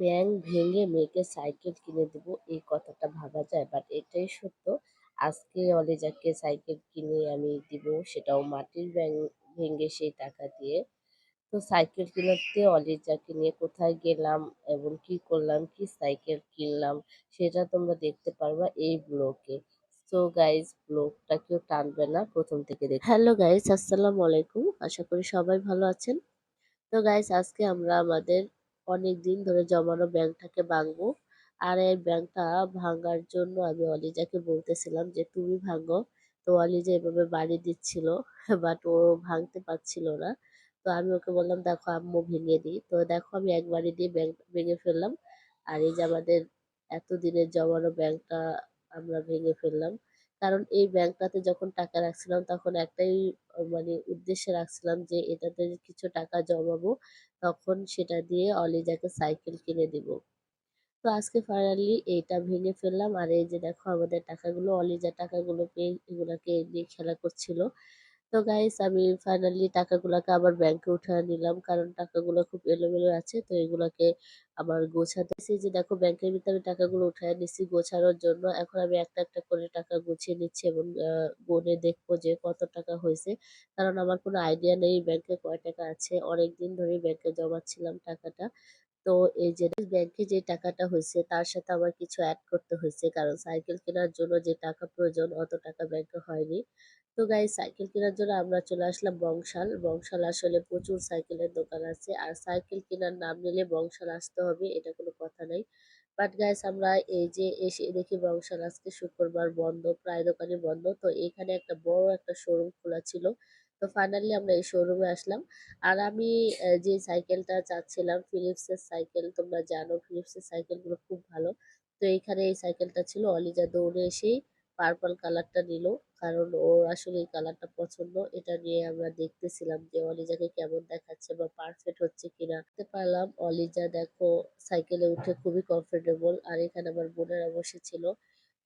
Bank ভেঙে মেয়েকে cycle কিনে দিব এই কথাটা ভাবা যায় বাট এটাই সত্য। আজকে অলিজাকে সাইকেল কিনে আমি দিব, সেটাও মাটির ব্যাংক ভেঙে সেই টাকা দিয়ে। তো সাইকেল কিনতে অলিজাকে নিয়ে কোথায় গেলাম, এবং কি করলাম, কি সাইকেল কিনলাম, সেটা তোমরা দেখতে পারবা এই ব্লগে। সো গাইজ ব্লগটা কেউ টানবে না, প্রথম থেকে দেখ হ্যালো গাইজ আসসালামু আলাইকুম, আশা করি সবাই ভালো আছেন। তো গাইজ আজকে আমরা আমাদের অনেক দিন ধরে জমানো ব্যাংকটাকে ভাঙবো। আর এই ব্যাংকটা ভাঙার জন্য আমি অলিজাকে বলতেছিলাম যে, তুমি ভাঙো। তো অলিজা এভাবে বাড়ি দিচ্ছিল বাট ও ভাঙতে পারছিল না। তো আমি ওকে বললাম, দেখো, আম্মু ভেঙে দিই। তো দেখো, আমি একবারই দিয়ে ব্যাংক ভেঙে ফেললাম। আর এই যে আমাদের এতদিনের জমানো ব্যাংকটা আমরা ভেঙে ফেললাম। কারণ এই ব্যাংকটাতে যখন টাকা রাখছিলাম, তখন একটাই মানে উদ্দেশ্যে রাখছিলাম যে এটাতে কিছু টাকা জমাবো, তখন সেটা দিয়ে অলিজাকে সাইকেল কিনে দিব। তো আজকে ফাইনালি এইটা ভেঙে ফেললাম। আর এই যে দেখো আমাদের টাকাগুলো, অলিজার টাকাগুলো পেয়ে এগুলাকে নিয়ে খেলা করছিল। তো গাইস আমি ফাইনালি টাকাগুলোকে আবার ব্যাংকে উঠায় নিলাম। কারণ টাকাগুলো খুব এলোমেলো আছে, তো এগুলাকে আবার গোছাতে যে দেখো ব্যাংকের ভিতরে আমি টাকাগুলো উঠায় নিচ্ছি গোছানোর জন্য। এখন আমি একটা একটা করে টাকা গুছিয়ে নিচ্ছি এবং গুনে দেখব যে কত টাকা হয়েছে। কারণ আমার কোনো আইডিয়া নেই ব্যাংকে কয় টাকা আছে? অনেক দিন ধরে ব্যাংকে জমাচ্ছিলাম টাকাটা। তো এই যে ব্যাংকে যে টাকাটা হয়েছে, তার সাথে আমার কিছু অ্যাড করতে হয়েছে। কারণ সাইকেল কেনার জন্য যে টাকা প্রয়োজন, অত টাকা ব্যাংকে হয়নি। তো গাই সাইকেল কেনার জন্য আমরা চলে আসলাম বংশাল। বংশাল আসলে প্রচুর সাইকেলের দোকান আছে। আর সাইকেল কেনার নাম নিলে বংশাল আসতে হবে, এটা কোনো কথা নাই। বাট গাইস আমরা এই যে এসে দেখি বংশাল আজকে শুক্রবার বন্ধ, প্রায় দোকানে বন্ধ। তো এখানে একটা বড় একটা শোরুম খোলা ছিল। তো ফাইনালি আমরা এই শোরুমে আসলাম। আর আমি যে সাইকেলটা চাচ্ছিলাম ফিলিপসের সাইকেল তোমরা জানো ফিলিপসের সাইকেলগুলো খুব ভালো। তো এইখানে এই সাইকেলটা ছিল, অলিজা দৌড়ে এসেই পার্পল কালারটা নিল, কারণ ওর আসলে এই কালারটা পছন্দ। এটা নিয়ে আমরা দেখতেছিলাম যে অলিজাকে কেমন দেখাচ্ছে বা পারফেক্ট হচ্ছে কিনা। দেখতে পারলাম অলিজা দেখো সাইকেলে উঠে খুবই কমফোর্টেবল আর এখানে আমার বোনের বোনেরা বসেছিল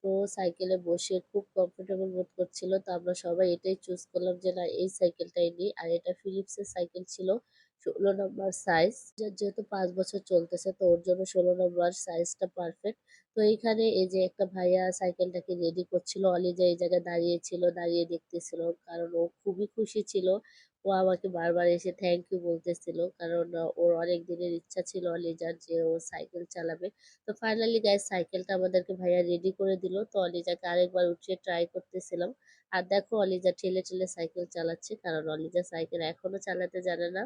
তো সাইকেলে বসে খুব কমফোর্টেবল বোধ করছিল। তো আমরা সবাই এটাই চুজ করলাম যে না, এই সাইকেলটাই নিই। আর এটা ফিলিপসের সাইকেল ছিল ষোলো নম্বর সাইজ যেহেতু পাঁচ বছর চলতেছে, তো ওর জন্য ষোলো নম্বর সাইজটা পারফেক্ট তো এইখানে এই যে একটা ভাইয়া সাইকেলটাকে রেডি করছিল, অলিজা এই জায়গায় দাঁড়িয়েছিল দাঁড়িয়ে দেখতেছিল। কারণ ও খুবই খুশি ছিল। ও আমাকে বারবার এসে থ্যাংক ইউ বলতেছিল। কারণ ওর অনেক দিনের ইচ্ছা ছিল অলিজার যে ও সাইকেল চালাবে। তো ফাইনালি গায়ে সাইকেলটা আমাদেরকে ভাইয়া রেডি করে দিল। তো অলিজাকে আরেকবার উঠিয়ে ট্রাই করতেছিলাম। আর দেখো অলিজা ঠেলে ঠেলে সাইকেল চালাচ্ছে। কারণ, অলিজা সাইকেল এখনও চালাতে জানে না।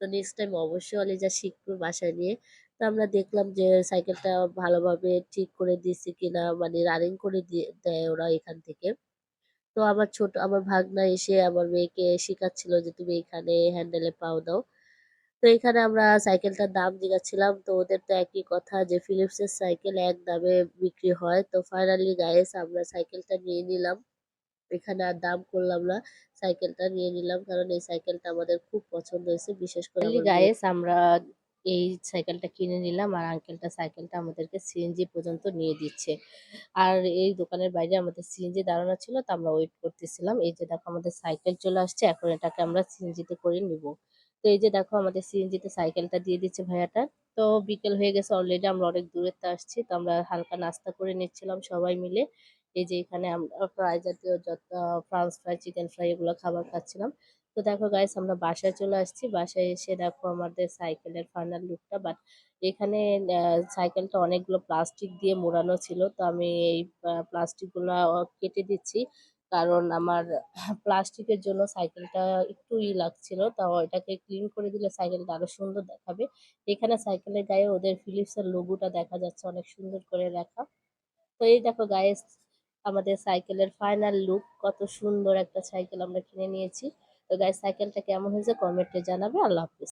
তো নেক্সট টাইম অবশ্যই অলিজা শিখবে বাসায় নিয়ে। তো আমরা দেখলাম যে সাইকেলটা ভালোভাবে ঠিক করে দিচ্ছে কিনা মানে রানিং করে দিয়ে দেয় ওরা এখান থেকে। তো আমার ছোট আমার ভাগনা এসে আমার মেয়েকে শেখাচ্ছিল যে তুমি এখানে হ্যান্ডেলে পাও দাও। তো এখানে আমরা সাইকেলটার দাম জিজ্ঞাসছিলাম তো ওদের তো একই কথা যে ফিলিপসের সাইকেল এক দামে বিক্রি হয়। তো ফাইনালি গায়েস আমরা সাইকেলটা নিয়ে নিলাম। এখানে আর দাম করলাম না সাইকেলটা নিয়ে নিলাম কারণ এই সাইকেলটা আমাদের খুব পছন্দ হয়েছে বিশেষ করে গায়েস আমরা এই সাইকেলটা কিনে নিলাম আর আঙ্কেলটা সাইকেলটা আমাদেরকে সিএনজি পর্যন্ত নিয়ে দিচ্ছে। আর এই দোকানের বাইরে আমাদের সিএনজি দাঁড়ানো ছিল তো আমরা ওয়েট করতেছিলাম। এই যে দেখো আমাদের সাইকেল চলে আসছে, এখন এটাকে আমরা সিএনজিতে করে নিব। তো এই যে দেখো আমাদের সিএনজিতে সাইকেলটা দিয়ে দিচ্ছে ভাইয়াটা। তো বিকেল হয়ে গেছে অলরেডি আমরা অনেক দূরেতে আসছি, তো আমরা হালকা নাস্তা করে নিচ্ছিলাম সবাই মিলে। এই যে এখানে আমরা ফ্রাই জাতীয় যত ফ্রান্স ফ্রাই চিকেন ফ্রাই এগুলো খাবার খাচ্ছিলাম। তো দেখো গাইস আমরা বাসায় চলে আসছি। বাসায় এসে দেখো আমাদের সাইকেলের ফাইনাল লুকটা বাট এখানে সাইকেলটা অনেকগুলো প্লাস্টিক দিয়ে মোড়ানো ছিল। তো আমি এই প্লাস্টিকগুলো কেটে দিচ্ছি। কারণ আমার প্লাস্টিকের জন্য সাইকেলটা একটু ই লাগছিল। তো এটাকে ক্লিন করে দিলে সাইকেলটা আরও সুন্দর দেখাবে। এখানে সাইকেলের গায়ে ওদের ফিলিপসের লোগোটা দেখা যাচ্ছে অনেক সুন্দর করে লেখা। তো এই দেখো গায়ে আমাদের সাইকেলের ফাইনাল লুক কত সুন্দর একটা সাইকেল আমরা কিনে নিয়েছি। তো গায়ে সাইকেলটা কেমন হয়েছে? কমেন্টে জানাবে। আল্লাহ হাফিজ।